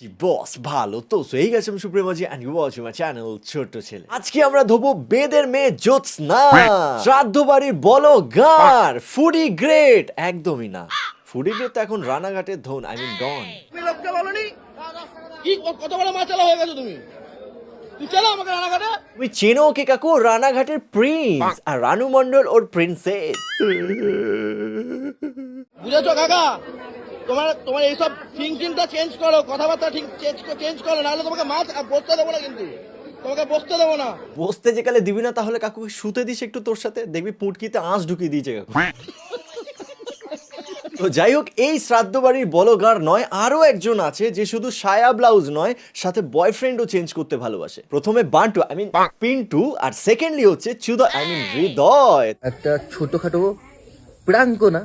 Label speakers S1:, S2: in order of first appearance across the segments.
S1: কি বস ভালো তো। সো এই গেছে আমি সুপ্রিমাজি and you watching my channel ছোট্ট ছেলে। আজকে আমরা ধোবো বেদের মেয়ে জ্যোৎস্না। শ্রাদ্ধ বাড়ির বলো গার ফুডি গ্রেট একদমই না। ফুডি গ্রেট তো এখন রানাঘাটের ধন আই মিন ডন
S2: লোককে বলনি? কি কত বড় মাচালা হয়ে গেছো তুমি?
S1: চেনো ওকে কাকু রানাঘাটের প্রিন্স আর রানু মন্ডল ওর প্রিন্সেস
S2: বুঝেছ কাকা? তোমার তোমার এইসব থিঙ্কিংটা চেঞ্জ করো কথাবার্তা ঠিক চেঞ্জ চেঞ্জ করো নাহলে তোমাকে মাছ বসতে দেবো না কিন্তু। তোমাকে বসতে দেবো না।
S1: বসতে যে কালে দিবি না তাহলে কাকুকে শুতে দিস একটু তোর সাথে দেখবি পুটকিতে আঁশ ঢুকিয়ে দিয়েছে কাকু। তো যাই হোক এই শ্রাদ্ধ বাড়ির বলগার নয় আরও একজন আছে যে শুধু সায়া ব্লাউজ নয় সাথে বয়ফ্রেন্ডও চেঞ্জ করতে ভালোবাসে। প্রথমে বান্টু আই মিন পিন্টু আর সেকেন্ডলি হচ্ছে চুদা আই মিন হৃদয়।
S3: একটা ছোটখাটো প্রাঙ্ক না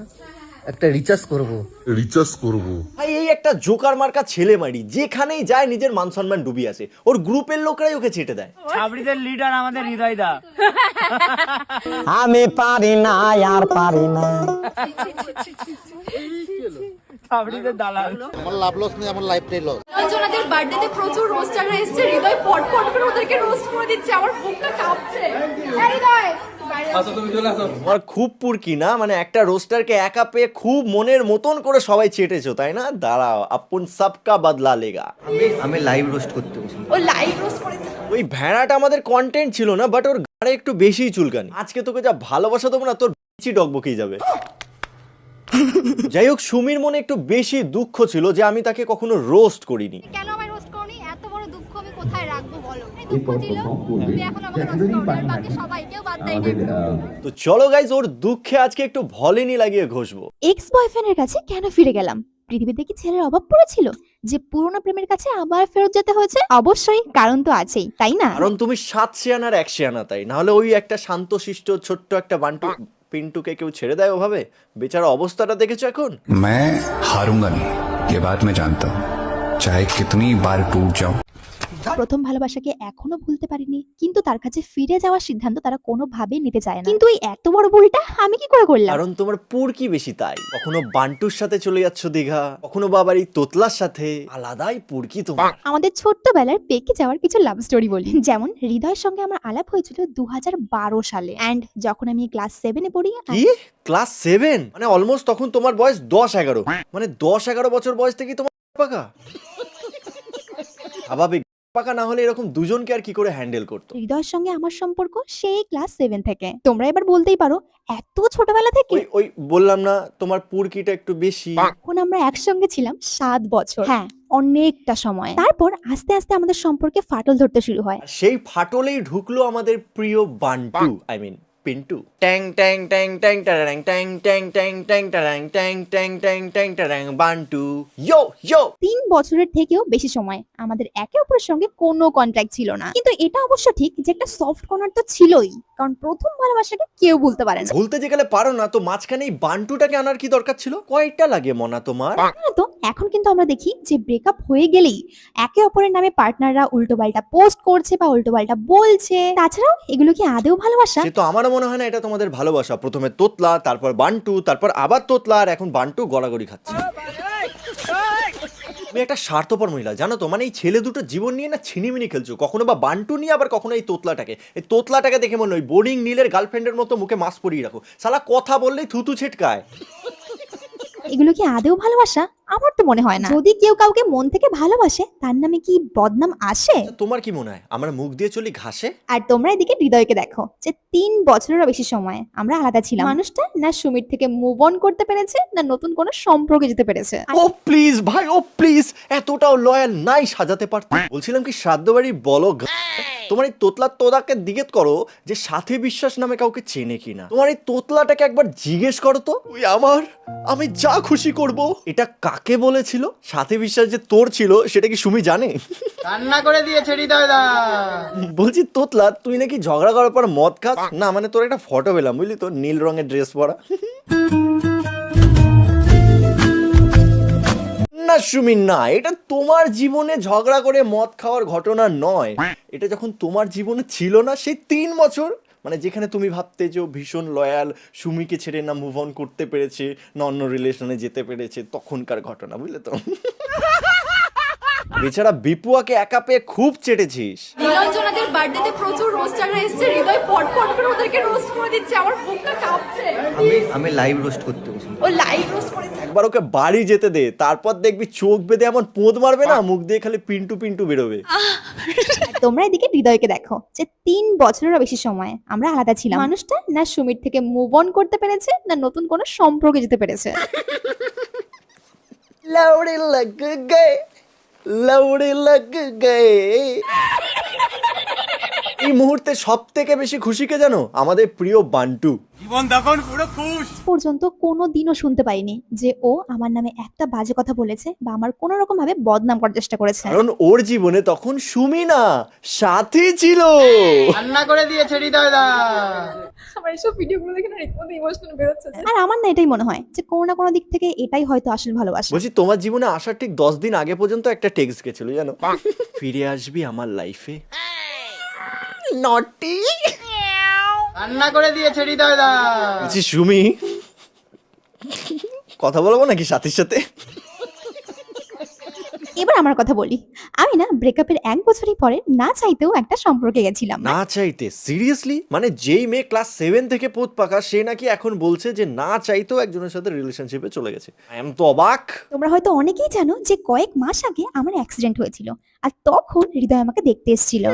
S3: একটা রিচার্জ করব।
S4: রিচার্জ করব।
S1: ভাই এই একটা জোকার মার্কা ছেলে মারি যেখানেই যায় নিজের মান সম্মান ডুবি আছে ওর গ্রুপের লোকরাই ওকে ছেটে দেয়।
S5: ছাবড়িদের লিডার আমাদের হৃদয় দা।
S6: আমি পারি না আর পারি না।
S5: ছাবড়িদের দালাল।
S2: আমার লাভ লস নেই আমার লাইফটাই লস
S7: বার্থডেতে প্রচুর রোস্টাররা এসেছে হৃদয় পট পট করে ওদেরকে রোস্ট করে দিচ্ছে আমার বুকটা কাঁপছে। হৃদয়! আসো।
S1: তোমার খুব পুরকি না মানে একটা রোস্টারকে একা পেয়ে খুব মনের মতন করে সবাই চেটেছো তাই না? দাঁড়াও আপন সবকা বদলা লেগা।
S3: আমি লাইভ রোস্ট করতে
S7: ও লাইভ রোস্ট করেছে
S1: ওই ভেড়াটা আমাদের কন্টেন্ট ছিল না বাট ওর গাড়ে একটু বেশি চুলকানি। আজকে তোকে যা ভালোবাসা দেবো না তোর বিচি ডকবকেই যাবে। যাই হোক সুমির মনে একটু বেশি দুঃখ ছিল যে আমি তাকে কখনো রোস্ট করিনি।
S7: কেন আমায় রোস্ট করনি? এত বড় দুঃখ আমি কোথায় রাখব বলো? এই দুঃখ ছিল তুমি এখন আমাকে রোস্ট করো আর বাকি সবাই কেউ বাদ দেয় না
S1: তো চলো গাইজ ওর দুঃখে আজকে একটু ভলিনি লাগিয়ে ঘষবো
S8: এক্স বয়ফ্রেন্ডের কাছে কেন ফিরে গেলাম পৃথিবীতে কি ছেলের অভাব পড়েছিল যে পুরোনো প্রেমের কাছে আবার ফেরত যেতে হয়েছে অবশ্যই কারণ তো আছেই তাই না
S1: কারণ তুমি সাত শিয়ানার এক শিয়ানা তাই নাহলে ওই একটা শান্তশিষ্ট ছোট্ট একটা বান্টু পিন্টুকে কেউ ছেড়ে দেয় ওভাবে বেচারা অবস্থাটা দেখেছো এখন
S9: मैं हारूंगा नहीं ये बात मैं जानता हूँ चाहे कितनी बार टूट जाऊं
S8: প্রথম ভালোবাসাকে এখনও ভুলতে পারিনি কিন্তু তার কাছে ফিরে যাওয়ার সিদ্ধান্ত তারা কোনোভাবেই নিতে চায় না। কিন্তু এই এত বড় ভুলটা আমি কি করে করলাম?
S1: কারণ তোমার পুরকি বেশি তাই। কখনো বান্টুর সাথে চলে যাচ্ছ দীঘা কখনো বাবার এই তোতলার সাথে আলাদাই পুরকি তোমার।
S8: আমাদের ছোট্টবেলার পেকে যাওয়ার কিছু লাভ স্টোরি বলি। যেমন হৃদয়ের সঙ্গে আমার আলাপ হয়েছিল দু হাজার বারো সালে। অ্যান্ড যখন আমি ক্লাস সেভেনে পড়ি
S1: কি? ক্লাস সেভেন মানে অলমোস্ট তখন তোমার বয়স দশ এগারো। মানে দশ এগারো বছর বয়স থেকে তোমার পাকা। স্বাভাবিক। পাকা না হলে এরকম দুজনকে আর কি করে হ্যান্ডেল করতো?
S8: হৃদয়ের সঙ্গে আমার সম্পর্ক সেই ক্লাস সেভেন থেকে। তোমরা এবার বলতেই পারো এত ছোটবেলা থেকে
S1: ওই ওই বললাম না তোমার পুরকিটা একটু বেশি।
S8: এখন আমরা একসঙ্গে ছিলাম সাত বছর। হ্যাঁ। অনেকটা সময়। তারপর আস্তে আস্তে আমাদের সম্পর্কে ফাটল ধরতে শুরু হয়।
S1: সেই ফাটলেই ঢুকলো আমাদের প্রিয় বান্টু আই মিন পিন্টু ট্যাং ট্যাং ট্যাং ট্যাং ট্যাং ট্যাং ট্যাং ট্যাং ট্যাং ট্যাং ট্যাং ট্যাং ট্যাং ট্যাং ট্যাং বান্টু ইয়ো ইয়ো
S8: তিন বছরের থেকেও বেশি সময় আমাদের একে অপরের সঙ্গে কোনো কন্ট্যাক্ট ছিল না। কিন্তু এটা অবশ্য ঠিক যে একটা সফট কর্নার তো ছিলই কারণ প্রথম ভালোবাসাকে কেউ ভুলতে পারে না।
S1: ভুলতে যে গেলে পারো না তো মাঝখানে এই বান্টুটাকে আনার কি দরকার ছিল? কয়টা লাগে মনা তোমার?
S8: জানো তো এখন কিন্তু আমরা দেখি যে ব্রেকআপ হয়ে গেলেই একে অপরের নামে পার্টনাররা উল্টো পাল্টা পোস্ট করছে বা উল্টো পাল্টা বলছে। তাছাড়াও এগুলো কি আদেও ভালোবাসা?
S1: তো আমারও মনে হয় না এটা তোমাদের ভালোবাসা। প্রথমে তোতলা, তারপর বান্টু, তারপর আবার তোতলা, আর এখন বান্টু গড়াগড়ি খাচ্ছে। তুমি একটা স্বার্থপর মহিলা, জানো তো? মানে এই ছেলে দুটো জীবন নিয়ে না ছিনিমিনি খেলছো। কখনো বা বান্টু নিয়ে, আবার কখনো এই তোতলাটাকে। এই তোতলাটাকে দেখে মনে হয় বোরিং নীলের গার্লফ্রেন্ডের মতো মুখে মাস্ক পরিয়ে রাখো। সালা কথা বললেই থুতু ছিটকায়।
S8: এগুলো কি আদেও ভালোবাসা? আমার তো মনে হয় না। যদি কেউ কাউকে মন থেকে ভালোবাসে তার নামে কি বদনাম আসে?
S1: তোমার কি মনে হয়? আমরা মুখ দিয়ে চলি ঘাসে?
S8: আর তোমরা এদিকে হৃদয়কে দেখো যে তিন বছরেরও বেশি সময় আমরা আলাদা ছিলাম। মানুষটা না সুমির থেকে মুভ অন করতে পেরেছে না নতুন কোনো সম্পর্কে যেতে পেরেছে?
S1: ও প্লিজ ভাই ও প্লিজ এতটাও লয়াল নাই সাজাতে পারতে। বলছিলাম কি শ্রাদ্ধ বাড়ি বলো তোমার এই তোতলা তোদাকে দিগেত করো যে সাথে বিশ্বাস নামে কাউকে চেনে কিনা। তোমার এই তোতলাটাকে একবার জিজ্ঞেস করো তো। ওই আমার? আমি যা খুশি করব। এটা কাকে বলেছিল? সাথে বিশ্বাস যে তোর ছিল সেটা কি সুমি জানে?
S2: রান্না করে দিয়েছে হৃদয় দা।
S1: বলছি তোতলা তুই নাকি ঝগড়া করার পর মদ খাস? না মানে তোর একটা ফটো পেলাম বুঝলি তো? নীল রঙের ড্রেস পরা। না সুমিন না এটা তোমার জীবনে ঝগড়া করে মদ খাওয়ার ঘটনা নয়। এটা যখন তোমার জীবনে ছিল না সেই তিন বছর মানে যেখানে তুমি ভাবতে যে ভীষণ লয়াল সুমিকে ছেড়ে না মুভ অন করতে পেরেছে না অন্য রিলেশনে যেতে পেরেছে তখনকার ঘটনা বুঝলে তো? বেচারা বিপুয়াকে একা পেয়ে খুব চেটেছিস।
S7: নীলাঞ্জনাদের বার্থডেতে প্রচুর রোস্টাররা এসছে হৃদয় পট পট করে ওদেরকে রোস্ট করে দিচ্ছে আমার বুকটা কাঁপছে।
S3: আমি আমি লাইভ রোস্ট করতে বসি
S7: ও লাইভ রোস্ট করে
S1: একবার ওকে বাড়ি যেতে দে তারপর দেখবি চোখ বেঁধে এমন পোঁত মারবে না মুখ দিয়ে খালি পিন্টু পিন্টু বেরোবে।
S8: তোমরা এদিকে হৃদয়কে দেখো যে তিন বছরেরও বেশি সময় আমরা আলাদা ছিলাম। মানুষটা না সুমির থেকে মুভ অন করতে পেরেছে না নতুন কোনো সম্পর্কে যেতে পেরেছে?
S1: লাউড়ে লাগ গে। লাউড়ে লাগ গে এই মুহূর্তে সব থেকে বেশি খুশিকে জানো? আমাদের প্রিয় বান্টু।
S8: পর্যন্ত কোনো দিনও শুনতে পাইনি যে ও আমার নামে একটা বাজে কথা বলেছে বা আমার কোনো রকম ভাবে বদনাম করার চেষ্টা করেছে।
S1: কারণ ওর জীবনে তখন সুমি না সাথী ছিল।
S2: রান্না করে দিয়েছে হৃদয় দা।
S7: আমার এইসব ভিডিওগুলো দেখে না রীতিমতো ইমোশনাল বেরোচ্ছে।
S8: আর আমার না এটাই মনে হয় যে কোনো না কোনো দিক থেকে এটাই হয়তো আসল ভালোবাসা।
S1: বলছি তোমার জীবনে আসার ঠিক দশ দিন আগে পর্যন্ত একটা টেক্সট গেছিল জানো? ফিরে আসবি আমার লাইফে নটি
S2: রান্না করে দিয়েছে হৃদয় দা
S1: সুমি কথা বলব নাকি সাথীর সাথে?
S8: এবার আমার কথা বলি। আমি না ব্রেকআপের এক বছরই পরে না চাইতেও একটা সম্পর্কে গেছিলাম।
S1: না চাইতে? সিরিয়াসলি মানে যেই মেয়ে ক্লাস সেভেন থেকে পোত পাকা সে নাকি এখন বলছে যে না চাইতেও একজনের সাথে রিলেশনশিপে চলে গেছে। আই এম তো অবাক!
S8: তোমরা হয়তো অনেকেই জানো যে কয়েক মাস আগে আমার অ্যাক্সিডেন্ট হয়েছিল। আর তখন হৃদয় আমাকে দেখতে এসেছিল।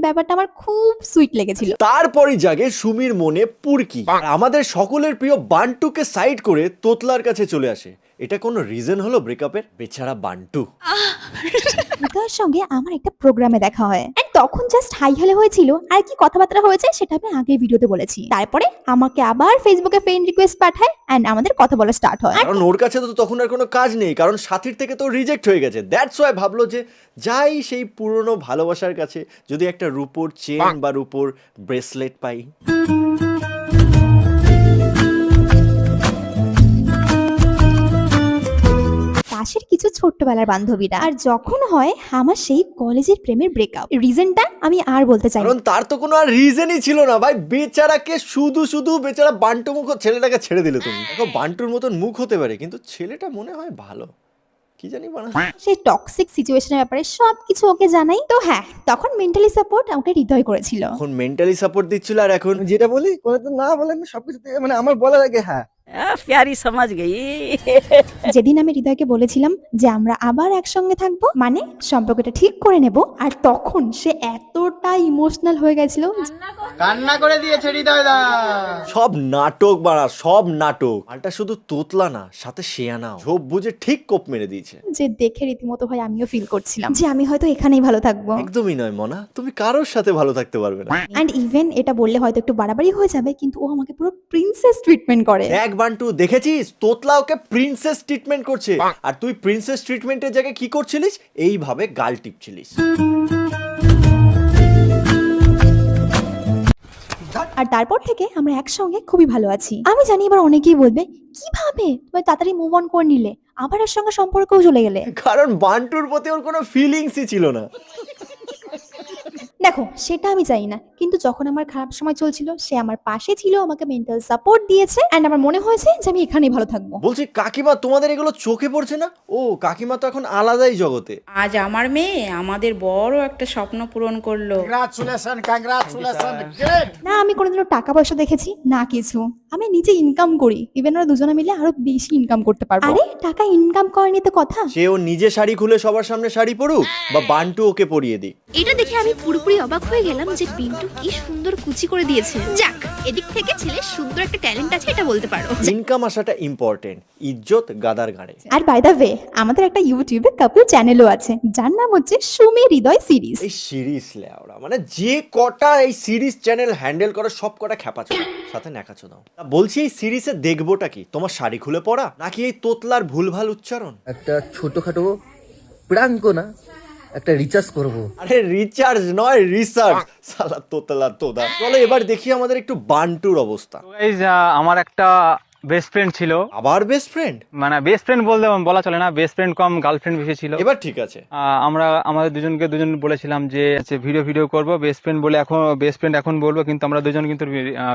S8: ব্যাপারটা আমার খুব সুইট লেগেছিল।
S1: তারপরই জাগে সুমির মনে পুরকি। আর আমাদের সকলের প্রিয় বান্টুকে সাইড করে তোতলার কাছে চলে আসে। এটা কোনো রিজন হলো ব্রেকআপের বেচারা বান্টু।
S8: হৃদয়ের সঙ্গে আমার একটা প্রোগ্রামে দেখা হয়। And তখন জাস্ট হাই হলে হয়েছিল। আর কি কথাবার্তা হয়েছে সেটা আমি আগে ভিডিওতে বলেছি। তারপরে আমাকে আবার ফেসবুকে ফ্রেন্ড রিকোয়েস্ট পাঠায় অ্যান্ড আমাদের কথা বলা স্টার্ট হয়।
S1: কারণ ওর কাছে তো তখন আর কোনো কাজ নেই। কারণ সাথীর থেকে তো রিজেক্ট হয়ে গেছে। দ্যাটস ওয়াই ভাবলো যে যাই সেই পুরনো ভালোবাসার কাছে যদি একটা রূপোর চেন বা রূপোর ব্রেসলেট পাই।
S8: পাশের কিছু ছোট্টবেলার বান্ধবীরা। আর যখন হয় আমার সেই কলেজের প্রেমের ব্রেকআপ রিজনটা আমি আর বলতে চাই না।
S1: কারণ তার তো কোনো আর রিজনই ছিল না ভাই। বেচারাকে শুধু শুধু বেচারা বান্টু মুখ ছেলেটাকে ছেড়ে দিলে তুমি। দেখো বান্টুর মতন মুখ হতে পারে কিন্তু ছেলেটা মনে হয় ভালো। কি জানি বানা
S8: সেই টক্সিক সিচুয়েশনের ব্যাপারে সবকিছু ওকে জানাই। তো হ্যাঁ তখন মেন্টালি সাপোর্ট আমাকে হৃদয় করেছিল।
S1: এখন মেন্টালি সাপোর্ট দিচ্ছিল আর এখন
S3: যেটা বলি কোনো তো না বলে আমি সবকিছু মানে আমার বলার আগে হ্যাঁ
S5: প্যারি সমাজ গই।
S8: যেদিন আমি হৃদয়কে বলেছিলাম যে আমরা আবার একসঙ্গে থাকব মানে সম্পর্কটা ঠিক করে নেব আর তখন সে এতটা ইমোশনাল হয়ে গেছিল
S2: রান্না করে? দিয়েছে হৃদয় দা।
S1: সব নাটক বাড়া সব নাটক। আলটা শুধু তোতলা না সাথে শেয়ানাও। ঝোপ বুঝে ঠিক কোপ মেরে দিয়েছে।
S8: যে দেখে রীতিমতো ভাই আমিও ফিল করছিলাম। যে আমি হয়তো এখানেই ভালো থাকব।
S1: একদমই নয় মনা। তুমি কারোর সাথে ভালো থাকতে পারবে না।
S8: অ্যান্ড ইভেন এটা বললে হয়তো একটু বাড়াবাড়ি হয়ে যাবে কিন্তু ও আমাকে পুরো প্রিন্সেস ট্রিটমেন্ট করে।
S1: এক বান্টু দেখেছিস? তোতলা ওকে প্রিন্সেস ট্রিটমেন্ট করছে। আর তুই প্রিন্সেস ট্রিটমেন্টের জায়গায় কি করছিলিস? এইভাবে গাল টিপছিলিস।
S8: আর তারপর থেকে আমরা একসঙ্গে খুবই ভালো আছি। আমি জানি এবার অনেকেই বলবে কীভাবে? তুমি তাড়াতাড়ি মুভ অন করে নিলে। আবার এর সঙ্গে সম্পর্কও চলে গেলে।
S1: কারণ বান্টুর প্রতি ওর কোনো ফিলিংসই ছিল না।
S8: দেখো সেটা আমি চাই না। কিন্তু যখন আমার খারাপ সময় চলছিল সে আমার পাশে ছিল আমাকে মেন্টাল সাপোর্ট দিয়েছে। এন্ড আমার মনে হয়েছে যে আমি এখানেই ভালো থাকব।
S1: বলছি কাকিমা তোমাদের এগুলো চোখে পড়ছে না? ও কাকিমা তো এখন আলাদাই জগতে।
S4: আজ আমার মেয়ে আমাদের বড় একটা স্বপ্ন পূরণ করল।
S8: কংগ্রাচুলেশন কংগ্রাচুলেশন না আমি কোনোদিনও টাকা পয়সা দেখেছি না কিছু। আমি নিজে ইনকাম করি। ইভেন ওরা দুজনে মিলে আরও বেশি ইনকাম করতে পারব। আরে টাকা ইনকাম করেনি তো কথা?
S1: সে ও নিজে শাড়ি খুলে সবার সামনে শাড়ি পরুক বা বান্টু ওকে পরিয়ে দিক।
S8: এটা দেখে আমি পুরোপুরি অবাক হয়ে গেলাম যে পিন্টু কি সুন্দর কুচি করে দিয়েছে। যাক এদিক থেকে ছেলের সুন্দর একটা ট্যালেন্ট আছে এটা বলতে পারো।
S1: ইনকাম আসাটা ইম্পর্টেন্ট ইজ্জত গাদার গাড়ে
S8: আর বাই দা ওয়ে আমাদের একটা ইউটিউবে কাপল চ্যানেলও আছে যার নাম হচ্ছে সুমি হৃদয় সিরিজ
S1: এই সিরিজ লেওরা মানে যে কটা এই সিরিজ চ্যানেল হ্যান্ডেল করে সব কটা খ্যাপাচো সাথে ন্যাকাচো দাও তা বলছি এই সিরিজে দেখবোটা কি? তোমার শাড়ি খুলে পড়া? নাকি এই তোতলার ভুলভাল উচ্চারণ?
S3: একটা ছোটখাটো প্রাঙ্ক না? একটা রিচার্জ করব।
S1: আরে রিচার্জ নয় রিসার্চ সালা তোতলা তোদা। চলো এবার দেখি আমাদের একটু বান্টুর অবস্থা।
S10: গাইজ আমার একটা বেস্ট ফ্রেন্ড ছিল।
S1: আবার বেস্ট ফ্রেন্ড
S10: মানে বেস্ট ফ্রেন্ড বলতে বলা চলে না বেস্ট ফ্রেন্ড কম গার্লফ্রেন্ড বেশি ছিল।
S1: এবার ঠিক আছে।
S10: আমরা আমাদের দুজনকে দুজন বলেছিলাম যে ভিডিও ভিডিও করব বেস্ট ফ্রেন্ড বলে এখন বেস্ট ফ্রেন্ড এখন বলব কিন্তু আমরা দুজন কিন্তু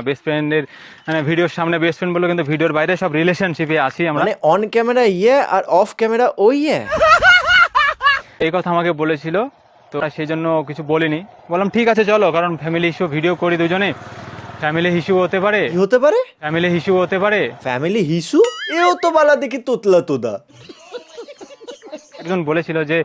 S10: বেস্ট ফ্রেন্ডের মানে ভিডিওর সামনে বেস্ট ফ্রেন্ড বলব কিন্তু ভিডিওর বাইরে সব রিলেশনশিপে আছি আমরা।
S1: মানে অন ক্যামেরা ইয়ে আর অফ ক্যামেরা ওই ইয়ে
S10: এই কথা আমাকে বলেছিল তো সেই জন্য কিছু বলিনি। বললাম ঠিক আছে চলো কারণ ফ্যামিলি ইস্যু ভিডিও করি দুজনে। ফ্যামিলি ইস্যু হতে পারে।
S1: কি হতে পারে?
S10: ফ্যামিলি ইস্যু হতে পারে।
S1: ফ্যামিলি হিসু এও তো বালা দেখি তোতলা তোদা।
S10: একজন বলেছিল যে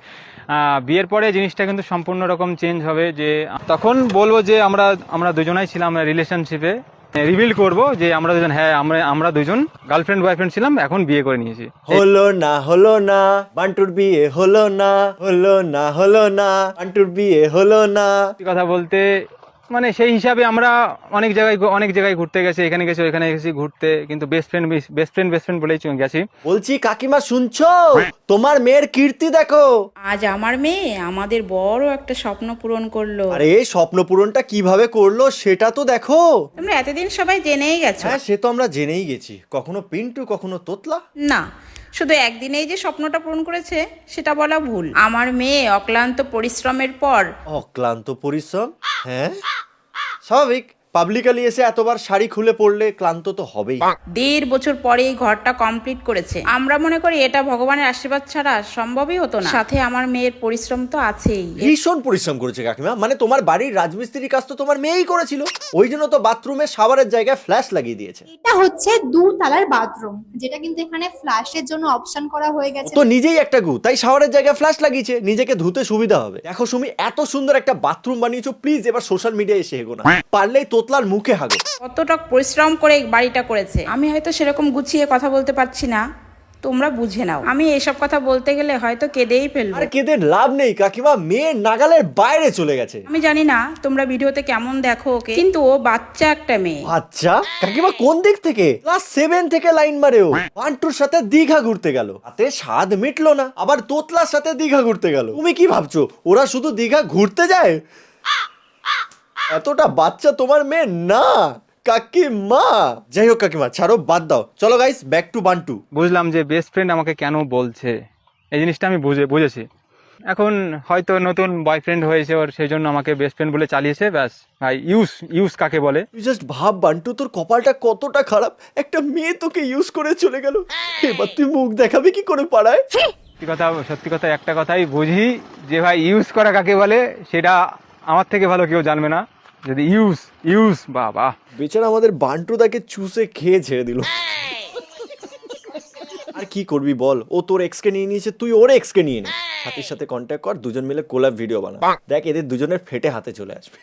S10: বিয়ের পরে জিনিসটা কিন্তু সম্পূর্ণ রকম চেঞ্জ হবে যে তখন বলব যে আমরা আমরা দুজনাই ছিলাম রিলেশনশিপে রিভিল করব যে আমরা দুজন হ্যাঁ আমরা আমরা দুজন গার্লফ্রেন্ড বয়ফ্রেন্ড ছিলাম এখন বিয়ে করে নিয়েছি।
S1: হলো না হলো না বান্টুর বিয়ে হলো না হলো না হলো না বান্টুর বিয়ে হলো না।
S10: কথা বলতে মানে সেই হিসাবে আমরা অনেক জায়গায় অনেক জায়গায় ঘুরতে গেছি এখানে গেছি ওখানে গেছি ঘুরতে কিন্তু best friend best friend best friend বলেই গেছি।
S1: বলছি কাকিমা শুনছো? তোমার মেয়ের কীর্তি দেখো।
S4: আজ আমার মেয়ে আমাদের বড় একটা স্বপ্ন পূরণ করল।
S1: আরে স্বপ্ন পূরণটা কীভাবে করল সেটা তো দেখো।
S4: তোমরা এতদিন সবাই জেনেই গেছো।
S1: হ্যাঁ সে তো আমরা জেনেই গেছি। কখনো পিন্টু কখনো তোতলা?
S4: না শুধু একদিনেই যে স্বপ্নটা পূরণ করেছে, সেটা বলা ভুল। আমার মেয়ে অক্লান্ত পরিশ্রমের পর
S1: অক্লান্ত পরিশ্রম? হ্যাঁ? স্বাভাবিক। পাবলিকালি এসে এতবার শাড়ি খুলে পড়লে ক্লান্ত তো হবেই।
S4: দেড় বছর পরে এই ঘরটা কমপ্লিট করেছে। আমরা মনে করি এটা ভগবানের আশীর্বাদ ছাড়া সম্ভবই হতো না। সাথে আমার মেয়ের পরিশ্রম তো আছেই।
S1: ভীষণ পরিশ্রম করেছে কাকিমা। মানে তোমার বাড়ির রাজমিস্ত্রির কাজ তো তোমার মেয়েই করেছিল। ওই জন্য তো বাথরুমে শাওয়ারের জায়গায় ফ্ল্যাশ লাগিয়ে দিয়েছে।
S8: এটা হচ্ছে দু তালার বাথরুম যেটা কিন্তু এখানে ফ্ল্যাশের জন্য অপশন করা হয়ে গেছে।
S1: তো নিজেই একটা গু তাই শাওয়ারের জায়গায় ফ্ল্যাশ লাগিয়েছে। নিজেকে ধুতে সুবিধা হবে। দেখো সুমি এত সুন্দর একটা বাথরুম বানিয়েছো। প্লিজ এবার সোশ্যাল মিডিয়ায় এসে হেগো না পারলেই তোতলার মুখে হাগো।
S4: কতটা পরিশ্রম করে এই বাড়িটা করেছে। আমি হয়তো সেরকম গুছিয়ে কথা বলতে পারছি না তোমরা বুঝে নাও। আমি এইসব কথা বলতে গেলে হয়তো কেঁদেই ফেলব।
S1: আর কেঁদে লাভ নেই কাকিমা মেয়ে নাগালের বাইরে চলে গেছে।
S4: আমি জানি না তোমরা ভিডিওতে কেমন দেখো ওকে কিন্তু ও বাচ্চা একটা মেয়ে।
S1: আচ্ছা কাকিমা কোন দিক থেকে? ক্লাস সেভেন থেকে লাইন মারে ও। পান্টুর সাথে দীঘা ঘুরতে গেল। তাতে স্বাদ মিটলো না আবার তোতলার সাথে দীঘা ঘুরতে গেল। তুমি কি ভাবছ ওরা শুধু দীঘা ঘুরতে যায়? এতটা বাচ্চা তোমার মেয়ে? না। কাকিমা যাই হোক কাকিমা ছাড়ো বাদ দাও। চলো গাইস ব্যাক টু বান্টু।
S10: বুঝলাম যে বেস্ট ফ্রেন্ড আমাকে কেন বলছে। এই জিনিসটা আমি বুঝে বুঝেছি। এখন হয়তো নতুন বয়ফ্রেন্ড হয়েছে ওর সেই জন্য আমাকে বেস্ট ফ্রেন্ড বলে চালিয়েছে ব্যাস। ভাই ইউজ ইউজ কাকে বলে?
S1: তুই জাস্ট ভাব বান্টু তোর কপালটা কতটা খারাপ? একটা মেয়ে তোকে ইউজ করে চলে গেল। এবার তুই মুখ দেখাবি কি করে পাড়ায়?
S10: সত্যি কথা সত্যি কথা একটা কথাই বুঝি যে ভাই ইউজ করা কাকে বলে সেটা আমার থেকে ভালো কেউ জানবে না। যদি ইউজ ইউজ বাবা।
S1: বেচারা আমাদের বান্টু তাকে চুষে খেয়ে ছেড়ে দিল। আর কি করবি বল? ও তোর এক্সকে নিয়ে নিয়েছে তুই ওর এক্সকে নিয়ে নে। সাথীর সাথে কন্ট্যাক্ট কর দুজন মিলে কোলাপ ভিডিও বানা দেখ এদের দুজনের ফেটে হাতে চলে আসবে।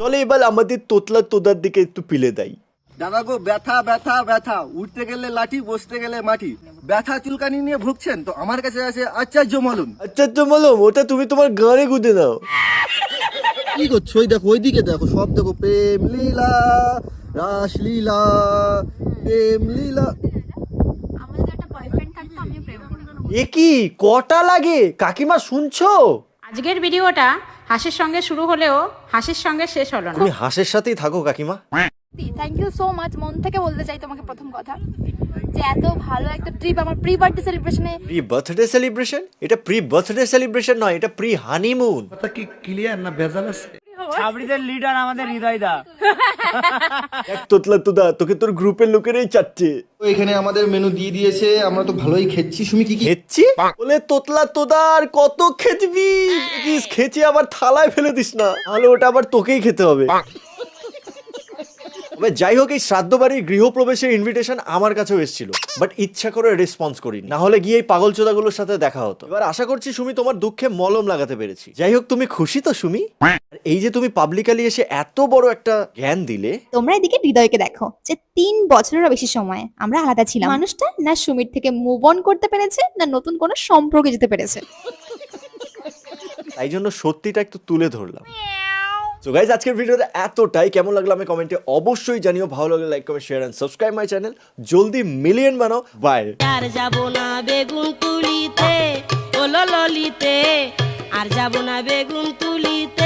S1: চলে এবার আমাদের তোতলা তোদার দিকে একটু পিলে দেয়
S2: দাদা গো ব্যথা ব্যথা ব্যথা। উঠতে গেলে লাঠি বসতে গেলে মাটি। ব্যথা চুলকানি নিয়ে ভুগছেন তো আমার কাছে আছে আচার্য মলম।
S1: আচ্ছা মলম ওটা তুমি তোমার গানে গুঁজে দাও।
S2: কি করছ? ওই দেখো ওইদিকে দেখো সব দেখো প্রেম লীলা রাসলীলা প্রেম লীলা
S7: প্রেম লীলা।
S1: এ কি কটা লাগে? কাকিমা শুনছো?
S4: আজকের ভিডিওটা হাসির সঙ্গে শুরু হলেও হাসির সঙ্গে শেষ হলো না।
S1: তুমি হাসির সাথেই থাকো কাকিমা।
S7: থ্যাংক ইউ সো মাচ মন থেকে বলতে চাই তোমাকে প্রথম কথা যে এত ভালো একটা ট্রিপ আমার প্রি বার্থডে সেলিব্রেশনে
S1: প্রি বার্থডে সেলিব্রেশন এটা প্রি বার্থডে সেলিব্রেশন নয় এটা প্রি হানিমুন এক তোতলা তোদা তোকে তোর গ্রুপের লোকেরাই চাচ্ছে
S2: এখানে আমাদের মেনু দিয়ে দিয়েছে আমরা তো ভালোই খেচ্ছি। সুমি কি কি
S1: খেচ্ছি? বলে তোতলা তোদা আর কত খেচবি? খেচে আবার থালায় ফেলে দিস না। তাহলে ওটা আবার তোকেই খেতে হবে। যাই হোক এই শ্রাদ্ধ বাড়ির গৃহপ্রবেশের ইনভিটেশন আমার কাছেও এসেছিল বাট ইচ্ছা করে রেসপন্স করিনি। না হলে গিয়ে এই পাগল চোদাগুলোর সাথে দেখা হতো। এবার আশা করছি সুমি তোমার দুঃখে মলম লাগাতে পেরেছি। যাই হোক তুমি খুশি তো সুমি? এই যে তুমি পাবলিকালি এসে এত বড় একটা জ্ঞান দিলে।
S8: তোমরা এদিকে হৃদয়কে দেখো যে তিন বছরেরও বেশি সময় আমরা আলাদা ছিলাম। মানুষটা না সুমির থেকে মুভ অন করতে পেরেছে না নতুন কোনো সম্পর্কে যেতে পেরেছে।
S1: তাই জন্য সত্যিটা একটু তুলে ধরলাম। তো গাইজ আজকের ভিডিওটা এতটাই। কেমন লাগল আমি কমেন্টে অবশ্যই জানিও। ভালো লাগলে like comment share and subscribe my channel জলদি মিলিয়ন বানাও। বাই
S5: আর যাব না বেগুন তুলিতে, ও ললিতে। আর যাব না বেগুন তুলিতে।